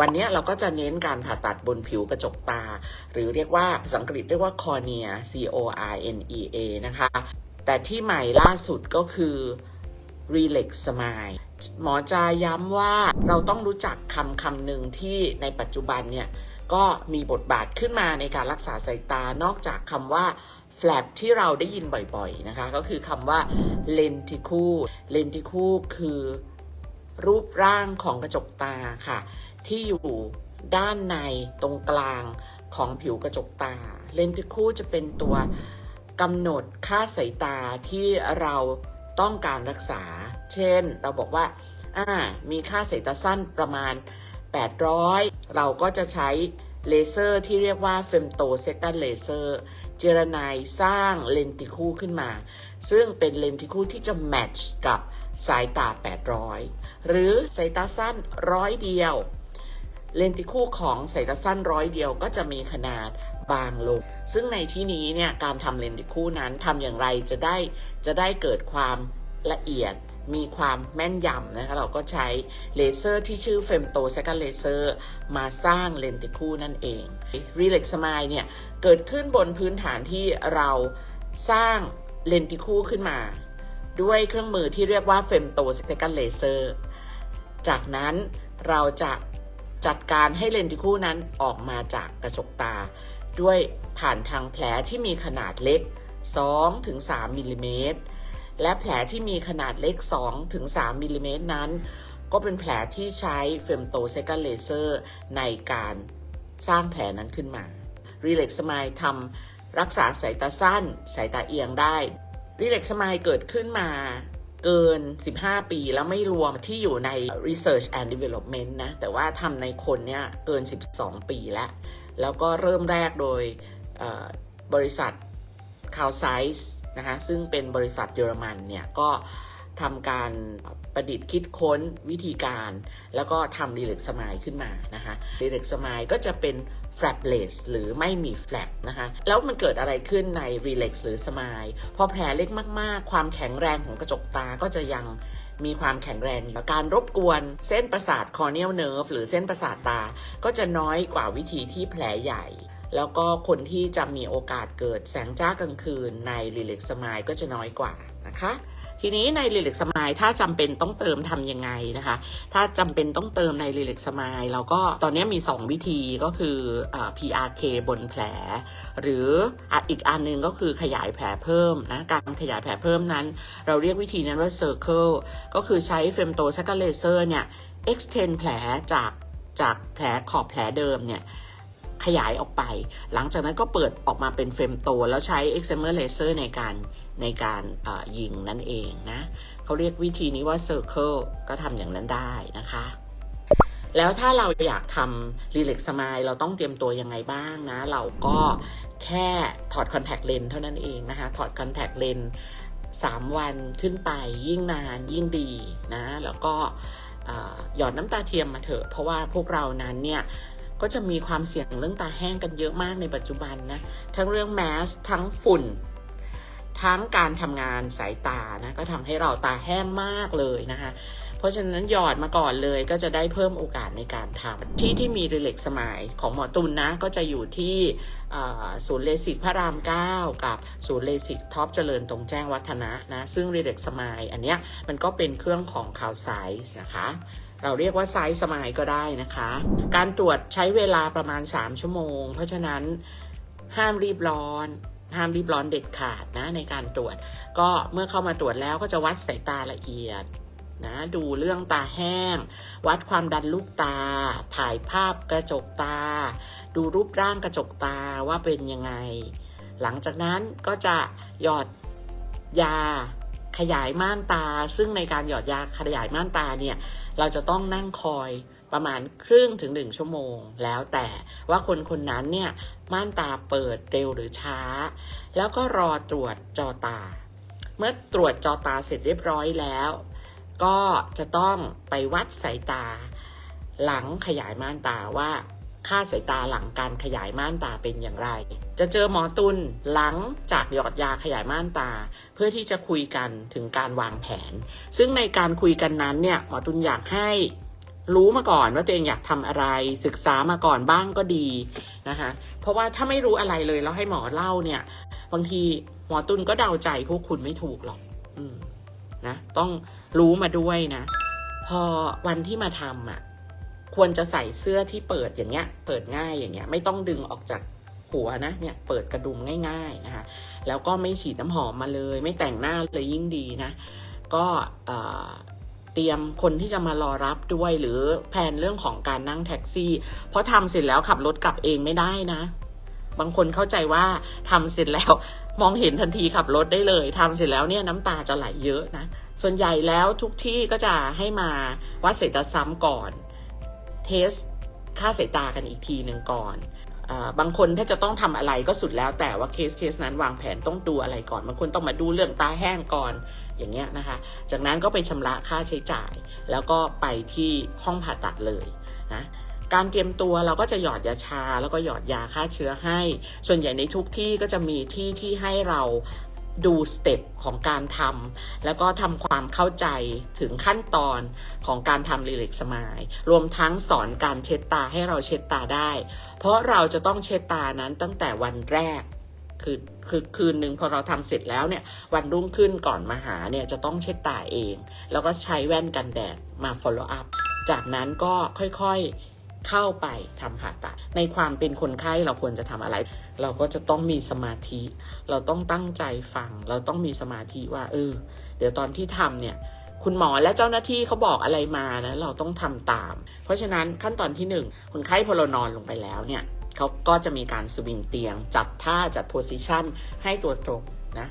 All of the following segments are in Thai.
วันนี้เราก็จะเน้นการผ่าตัดบนผิวกระจกตา หรือเรียกว่าภาษาอังกฤษเรียกว่า cornea C O R N E A นะคะ แต่ที่ใหม่ล่าสุดก็คือ Relax Smile หมอจะย้ำว่าเราต้องรู้จักคำคำหนึ่งที่ในปัจจุบันเนี่ย ก็มีบทบาทขึ้นมาในการรักษาสายตานอกจากคำว่า flap ที่เราได้ยินบ่อยๆนะคะ ก็คือคำว่า lenticle lenticle คือรูปร่างของกระจกตาค่ะ ที่อยู่ด้านในตรงกลางของผิวกระจกตา lenticle จะเป็นตัวกำหนดค่าสายตาที่เราต้องการรักษา เช่น เราบอกว่าอ่ามีค่าสายตาสั้นประมาณ 800 เราก็จะใช้เลเซอร์ที่เรียกว่าเฟมโตเซกันเลเซอร์เจรนายสร้างเลนติคูขึ้นมา ซึ่งเป็นเลนติคูที่จะแมทช์กับสายตา 800 หรือสายตาสั้นร้อยเดียว เลนติคูของสายตาสั้นร้อยเดียวก็จะมีขนาดบางลง ซึ่งในที่นี้เนี่ยการทำเลนติคูนั้นทำอย่างไรจะได้จะได้เกิดความละเอียดมีความแม่นยำนะคะเราก็ใช้เลเซอร์ที่ชื่อเฟมโตเซกันเลเซอร์มาสร้างเลนติคูนั่นเอง Relax Smile เนี่ยเกิดขึ้นบนพื้นฐานที่เราสร้างเลนติคูขึ้นมา ด้วยเครื่องมือที่เรียกว่าเฟมโตเซกันเลเซอร์จากนั้นเราจะ จัดการให้เลนติคูนั้นออกมาจากกระจกตา ด้วยผ่านทางแผลที่มีขนาดเล็ก 2-3มิลลิเมตรและแผลที่มีขนาดเล็ก 2-3มิลลิเมตรนั้น ก็เป็นแผลที่ใช้เฟมโตเซกันเลเซอร์ในการสร้างแผลนั้นขึ้นมา Relax Smile ทำรักษาสายตาสั้น สายตาเอียงได้ Relax Smile เกิดขึ้นมา เกิน 15 ปีแล้วไม่รวมที่อยู่ใน Research and Development นะ แต่ว่าทำในคนเนี่ยเกิน 12 ปีแล้ว แล้วก็เริ่มแรกโดยบริษัทคาวไซส์นะคะซึ่งเป็นบริษัทเยอรมันเนี่ยก็ทำการประดิษฐ์คิดค้นวิธีการ แล้วก็ทำรีเล็กสมายขึ้นมานะคะรีเล็กสมายก็จะเป็น flapless หรือไม่มี flap นะคะ แล้วมันเกิดอะไรขึ้นใน relax หรือ smile พอแผลเล็กมากๆ ความแข็งแรงของกระจกตาก็จะยังมีความแข็งแรงอยู่การรบกวนเส้นประสาท corneal nerve หรือเส้นประสาทตา ก็จะน้อยกว่าวิธีที่แผลใหญ่ แล้วก็คนที่จะมีโอกาสเกิดแสงจ้ากลางคืนใน Relax Smile ก็จะน้อยกว่านะคะ ทีนี้ใน Relax Smile ถ้าจำเป็นต้องเติมทำยังไงนะคะ ถ้าจำเป็นต้องเติมใน Relax Smile เราก็ตอนนี้มี 2 วิธีก็คืออ PRK บนแผล หรืออีกอันหนึงก็คือขยายแผลเพิ่มนะการขยายแผลเพิ่มนั้น เราเรียกวิธีนั้นว่า Circle ก็คือใช้เฟมโตซักเลเซอร์เนี่ย extend แผลจากจากแผลขอบแผลเดิมเนี่ย ขยายออกไป หลังจากนั้นก็เปิดออกมาเป็นเฟรมโต แล้วใช้ excimer laser ในการในการยิงนั่นเองนะเขาเรียกวิธีนี้ว่า circle ก็ทำอย่างนั้นได้นะคะแล้วถ้าเราอยากทำ relax smile เราต้องเตรียมตัวยังไงบ้างนะ เราก็แค่ถอด contact lens เท่านั้นเองนะคะ ถอด contact lens 3วันขึ้นไปยิ่งนานยิ่งดีนะ แล้วก็หยอดน้ำตาเทียมมาเถอะ เพราะว่าพวกเรานั้นเนี่ย ก็จะมีความเสี่ยงเรื่องตาแห้งกันเยอะมากในปัจจุบันนะทั้งเรื่องแมสทั้งฝุ่น ทั้งการทำงานสายตานะก็ทำให้เราตาแห้งมากเลยนะคะเพราะฉะนั้นหยอดมาก่อนเลยก็จะได้เพิ่มโอกาสในการทำที่ที่มีรีเล็กสมายของหมอตุลนนะ ก็จะอยู่ที่ศูนย์เลสิกพระราม 9 กับศูนย์เลสิกท็อปเจริญตรงแจ้งวัฒนะนะ ซึ่งรีเล็กสมายอันเนี้ยมันก็เป็นเครื่องของข่าวไซส์นะคะ เราเรียกว่าไซส์สมายก็ได้นะคะ การตรวจใช้เวลาประมาณ 3 ชั่วโมง เพราะฉะนั้นห้ามรีบร้อนห้ามรีบร้อนเด็ดขาดนะในการตรวจ ก็เมื่อเข้ามาตรวจแล้วก็จะวัดสายตาละเอียดนะดูเรื่องตาแห้ง วัดความดันลูกตา ถ่ายภาพกระจกตา ดูรูปร่างกระจกตาว่าเป็นยังไง หลังจากนั้นก็จะหยอดยา ขยายม่านตา ซึ่งในการหยอดยาขยายม่านตาเนี่ยเราจะต้องนั่งคอยประมาณครึ่งถึงหนึ่งชั่วโมง แล้วแต่ว่าคนคนนั้นเนี่ยม่านตาเปิดเร็วหรือช้า แล้วก็รอตรวจจอตา เมื่อตรวจจอตาเสร็จเรียบร้อยแล้ว ก็จะต้องไปวัดสายตา หลังขยายม่านตาว่าค่าสายตาหลังการขยายม่านตาเป็นอย่างไร จะเจอหมอตุลหลังจากหยอดยาขยายม่านตา เพื่อที่จะคุยกันถึงการวางแผน ซึ่งในการคุยกันนั้นเนี่ยหมอตุลอยากให้รู้มาก่อนว่าตัวเองอยากทำอะไร ศึกษามาก่อนบ้างก็ดีนะคะเพราะว่าถ้าไม่รู้อะไรเลยแล้วให้หมอเล่าเนี่ย บางทีหมอตุลก็เดาใจพวกคุณไม่ถูกหรอกอนะต้องรู้มาด้วยนะ พอวันที่มาทำอะ ควรจะใส่เสื้อที่เปิดอย่างเงี้ย เปิดง่ายอย่างเงี้ย ไม่ต้องดึงออกจาก หัวนะเนี่ยเปิดกระดุมง่ายๆนะคะแล้วก็ไม่ฉีดน้ำหอมมาเลย ไม่แต่งหน้าเลยยิ่งดีนะ ก็เตรียมคนที่จะมารอรับด้วยหรือแผนเรื่องของการนั่งแท็กซี่ เพราะทำเสร็จแล้วขับรถกลับเองไม่ได้นะ บางคนเข้าใจว่าทำเสร็จแล้วมองเห็นทันทีขับรถได้เลยทำเสร็จแล้วเนี่ยน้ำตาจะไหลเยอะนะ ส่วนใหญ่แล้วทุกที่ก็จะให้มาวัดสายตาซ้ำก่อน เทสค่าสายตากันอีกทีหนึ่งก่อน บางคนถ้าจะต้องทำอะไรก็สุดแล้ว แต่ว่าเคสเคสนั้นวางแผนต้องดูอะไรก่อนบางคนต้องมาดูเรื่องตาแห้งก่อนอย่างเงี้ยนะคะ จากนั้นก็ไปชำระค่าใช้จ่าย แล้วก็ไปที่ห้องผ่าตัดเลยนะการเตรียมตัวเราก็จะหยอดยาชา แล้วก็หยอดยาฆ่าเชื้อให้ ส่วนใหญ่ในทุกที่ก็จะมีที่ที่ให้เรา ดูสเต็ปของการทำแล้วก็ทำความเข้าใจถึงขั้นตอนของการทำรีเล็กสมายรวมทั้งสอนการเช็ดตาให้เราเช็ดตาได้ เพราะเราจะต้องเช็ดตานั้นตั้งแต่วันแรกคือคือคืนหนึ่งพอเราทำเสร็จแล้วเนี่ยวันรุ่งขึ้นก่อนมาหาเนี่ยจะต้องเช็ดตาเอง แล้วก็ใช้แว่นกันแดดมา follow up จากนั้นก็ค่อยๆ เข้าไปทำผ่าตัด ในความเป็นคนไข้เราควรจะทำอะไร เราก็จะต้องมีสมาธิ เราต้องตั้งใจฟัง เราต้องมีสมาธิว่า เออ เดี๋ยวตอนที่ทำเนี่ย คุณหมอและเจ้าหน้าที่เขาบอกอะไรมานะ เราต้องทำตาม เพราะฉะนั้นขั้นตอนที่หนึ่งคนไข้พอเรานอนลงไปแล้วเนี่ยเขาก็จะมีการสวิงเตียง จัดท่าจัดโพสิชันให้ตัวตรงนะ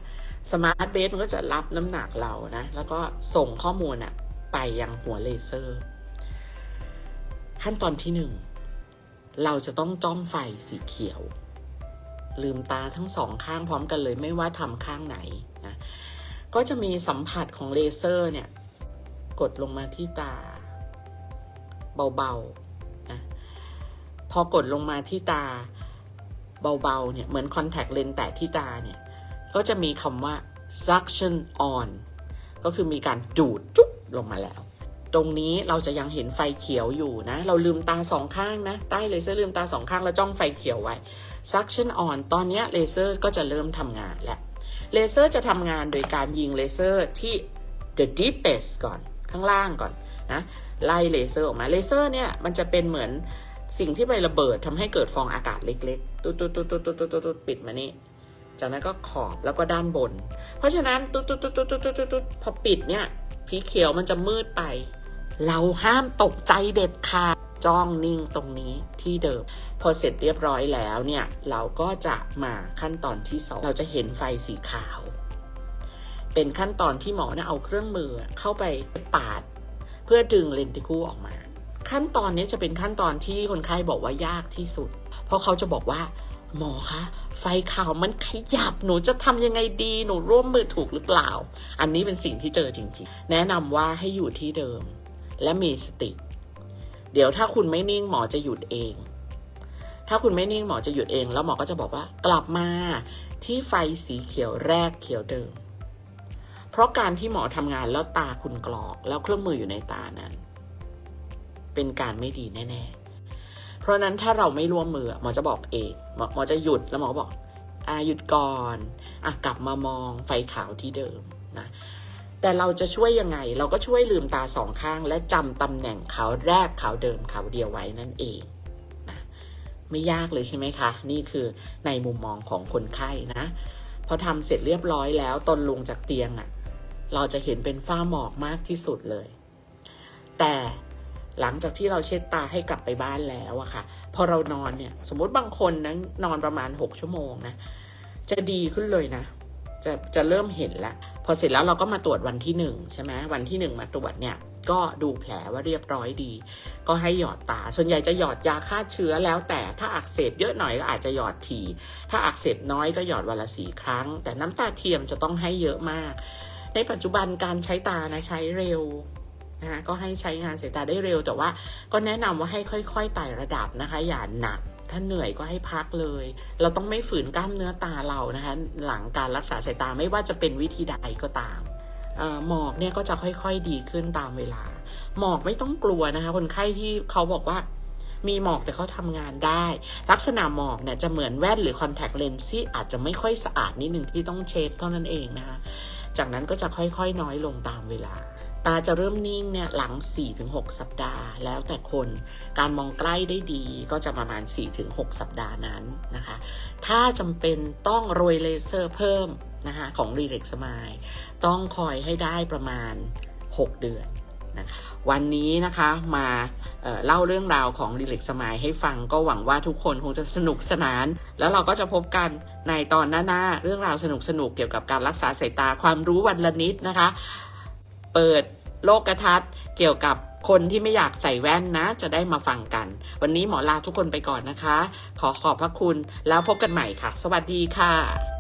สมาร์ทเบสมันก็จะรับน้ำหนักเรานะ แล้วก็ส่งข้อมูลอะไปยังหัวเลเซอร์ ขั้นตอนที่หนึ่งเราจะต้องจ้องไฟสีเขียว ลืมตาทั้งสองข้างพร้อมกันเลยไม่ว่าทำข้างไหนนะก็จะมีสัมผัสของเลเซอร์เนี่ย กดลงมาที่ตา เบาๆนะพอกดลงมาที่ตา เบาๆเนี่ยเหมือนคอนแทคเลนส์แตะที่ตาเนี่ย ก็จะมีคำว่า suction on ก็คือมีการดูดจุ๊บลงมาแล้ว ตรงนี้เราจะยังเห็นไฟเขียวอยู่นะ เราลืมตาสองข้างนะ ใต้เลเซอร์ลืมตาสองข้างแล้วจ้องไฟเขียวไว้ suction on ตอนนี้เลเซอร์ก็จะเริ่มทำงานแล้วเลเซอร์จะทำงานโดยการยิงเลเซอร์ที่ the deepest ก่อนข้างล่างก่อนนะไล่เลเซอร์ออกมาเลเซอร์เนี่ยมันจะเป็นเหมือนสิ่งที่ไประเบิดทำให้เกิดฟองอากาศเล็กๆตุ๊ดตุ๊ดตุ๊ดตุ๊ดตุ๊ดตุ๊ดตุ๊ดปิดมานี่ จากนั้นก็ขอบแล้วก็ด้านบน เพราะฉะนั้นตุ๊ดตุ๊ดตุ๊ดตุ๊ดตุ๊ดตุ๊ดตุ๊ดพอปิดเนี่ยสีเขียวมันจะมืดไป เราห้ามตกใจเด็ดขาดจ้องนิ่งตรงนี้ที่เดิม พอเสร็จเรียบร้อยแล้วเนี่ย เราก็จะมาขั้นตอนที่สองเราจะเห็นไฟสีขาว เป็นขั้นตอนที่หมอเนี่ยเอาเครื่องมือเข้าไปปาด เพื่อดึงเลนติคูออกมา ขั้นตอนนี้จะเป็นขั้นตอนที่คนไข้บอกว่ายากที่สุด เพราะเขาจะบอกว่า หมอคะไฟขาวมันขยับหนูจะทำยังไงดีหนูร่วมมือถูกหรือเปล่า อันนี้เป็นสิ่งที่เจอจริง ๆ แนะนำว่าให้อยู่ที่เดิม และมีสติ เดี๋ยวถ้าคุณไม่นิ่งหมอจะหยุดเอง ถ้าคุณไม่นิ่งหมอจะหยุดเอง แล้วหมอก็จะบอกว่ากลับมาที่ไฟสีเขียวแรกเขียวเดิม เพราะการที่หมอทำงานแล้วตาคุณกรอก แล้วเครื่องมืออยู่ในตานั้น เป็นการไม่ดีแน่ ๆ เพราะนั้นถ้าเราไม่ร่วมมือหมอจะบอกเองหมอหมอจะหยุดแล้วหมอก็บอกอ่าหยุดก่อนอะกลับมามองไฟขาวที่เดิมนะ แต่เราจะช่วยยังไง เราก็ช่วยลืมตาสองข้าง และจำตำแหน่งเขาแรกเขาเดิมเขาเดียวไว้นั่นเองนะไม่ยากเลยใช่ไหมคะ นี่คือในมุมมองของคนไข้นะ พอทำเสร็จเรียบร้อยแล้วตนลงจากเตียงอะ่ะ เราจะเห็นเป็นฝ้าหมอกมากที่สุดเลย แต่หลังจากที่เราเช็ดตาให้กลับไปบ้านแล้วอะค่ะ พอเรานอนเนี่ย สมมติบางคนนะนอนประมาณ 6 ชั่วโมงนะ จะดีขึ้นเลยนะ จะจะเริ่มเห็นแล้ว พอเสร็จแล้วเราก็มาตรวจวันที่หนึ่งใช่ไหมวันที่หนึ่งมาตรวจเนี่ยก็ดูแผลว่าเรียบร้อยดี ก็ให้หยอดตา ส่วนใหญ่จะหยอดยาฆ่าเชื้อแล้วแต่ถ้าอักเสบเยอะหน่อยก็อาจจะหยอดที ถ้าอักเสบน้อยก็หยอดวันละสี่ครั้ง แต่น้ำตาเทียมจะต้องให้เยอะมาก ในปัจจุบันการใช้ตานะใช้เร็วนะคะก็ให้ใช้งานสายตาได้เร็ว แต่ว่าก็แนะนำว่าให้ค่อย ๆไต่ระดับนะคะ อย่าหนัก ถ้าเหนื่อยก็ให้พักเลย เราต้องไม่ฝืนกล้ามเนื้อตาเรานะคะหลังการรักษาสายตาไม่ว่าจะเป็นวิธีใดก็ตามหมอกเนี่ยก็จะค่อยๆดีขึ้นตามเวลา หมอกไม่ต้องกลัวนะคะ คนไข้ที่เขาบอกว่ามีหมอกแต่เขาทำงานได้ ลักษณะหมอกเนี่ยจะเหมือนแว่นหรือคอนแทคเลนส์ที่อาจจะไม่ค่อยสะอาดนิดหนึ่งที่ต้องเช็ดเท่านั้นเองนะคะ จากนั้นก็จะค่อยๆน้อยลงตามเวลา ตาจะเริ่มนิ่งเนี่ยหลัง 4-6 สัปดาห์ แล้วแต่คนการมองใกล้ได้ดีก็จะประมาณ 4-6 สัปดาห์นั้นนะคะ ถ้าจำเป็นต้องโรยเลเซอร์เพิ่มนะคะของ r e l e x m i l e ต้องคอยให้ได้ประมาณ 6 เดือนนะะวันนี้นะคะมาเเล่าเรื่องราวของ r e l e x m i l e ให้ฟังก็หวังว่าทุกคนคงจะสนุกสนาน แล้วเราก็จะพบกันในตอนหน้าๆเรื่องราวสนุกๆเกี่ยวกับการรักษาสายตาความรู้วันละนิดนะคะ เปิด โลกทัศน์เกี่ยวกับคนที่ไม่อยากใส่แว่นนะ จะได้มาฟังกัน วันนี้หมอลาทุกคนไปก่อนนะคะ ขอขอบพระคุณแล้วพบกันใหม่ค่ะ สวัสดีค่ะ